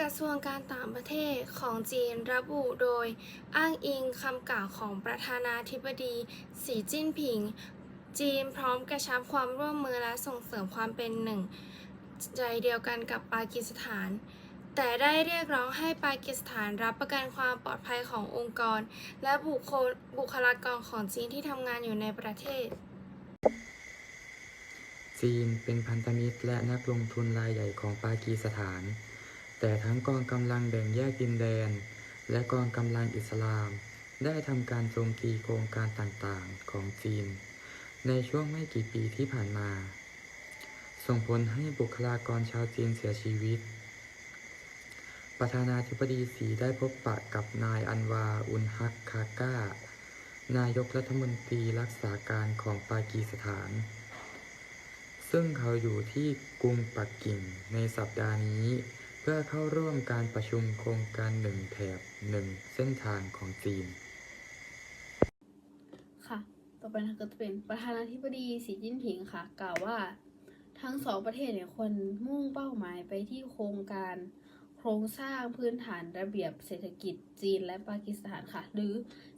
กระทรวงการต่างประเทศของจีนระบุโดย อ้างอิงคำกล่าวของประธานาธิบดีสีจิ้นผิง จีนพร้อมกระชับความร่วมมือและส่งเสริมความเป็นหนึ่ง ใจเดียวกันกับปากีสถาน แต่ได้เรียกร้องให้ปากีสถานรับประกันความปลอดภัยขององค์กร และบุคลบุคลากรของจีนที่ทำงานอยู่ในประเทศ จีนเป็นพันธมิตรและนักลงทุนรายใหญ่ของปากีสถาน แต่ทั้งกองกำลังแบ่งแยกดินแดน และกองกำลังอิสลาม ได้ทำการโจมตีโครงการต่างๆของจีน ในช่วงไม่กี่ปีที่ผ่านมา ส่งผลให้บุคลากรชาวจีนเสียชีวิต ประธานาธิบดีสีได้พบปะกับนายอันวาอุนฮักคาก้านายกรัฐมนตรีรักษาการของปากีสถาน ซึ่งเขาอยู่ที่กรุงปักกิ่งในสัปดาห์นี้ เพื่อเข้าร่วมการประชุมโครงการหนึ่งแถบหนึ่งเส้นทางของจีน ค่ะ ต่อไปนะคะก็จะเป็นประธานาธิบดีสีจิ้นผิงค่ะ กล่าวว่า ทั้งสองประเทศเนี่ยควรมุ่งเป้าหมายไปที่โครงการโครงสร้างพื้นฐานระเบียบเศรษฐกิจจีนและปากีสถานค่ะ หรือ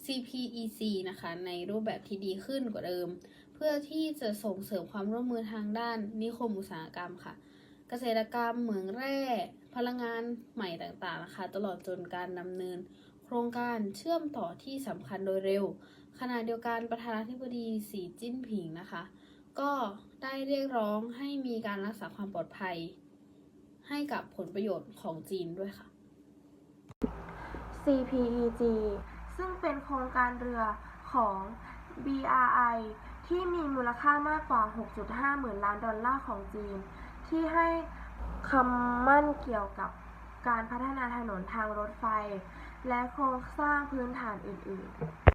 CPEC นะคะ ในรูปแบบที่ดีขึ้นกว่าเดิม เพื่อที่จะส่งเสริมความร่วมมือทางด้านนิคมอุตสาหกรรมค่ะ เกษตรกรรมเหมืองแร่ พลังงานใหม่ต่างๆนะคะตลอดจนการดำเนิน โครงการเชื่อมต่อที่สำคัญโดยเร็ว ขณะเดียวกันประธานาธิบดีสีจิ้นผิงนะคะ ก็ได้เรียกร้องให้มีการรักษาความปลอดภัย ให้กับผลประโยชน์ของจีนด้วยค่ะ CPEG ซึ่งเป็นโครงการเรือของ BRI ที่มีมูลค่ามากกว่า 6.5 หมื่นล้านดอลลาร์ของจีน ที่ให้คำมั่นเกี่ยวกับการพัฒนาถนนทางรถไฟ และโครงสร้างพื้นฐานอื่น ๆ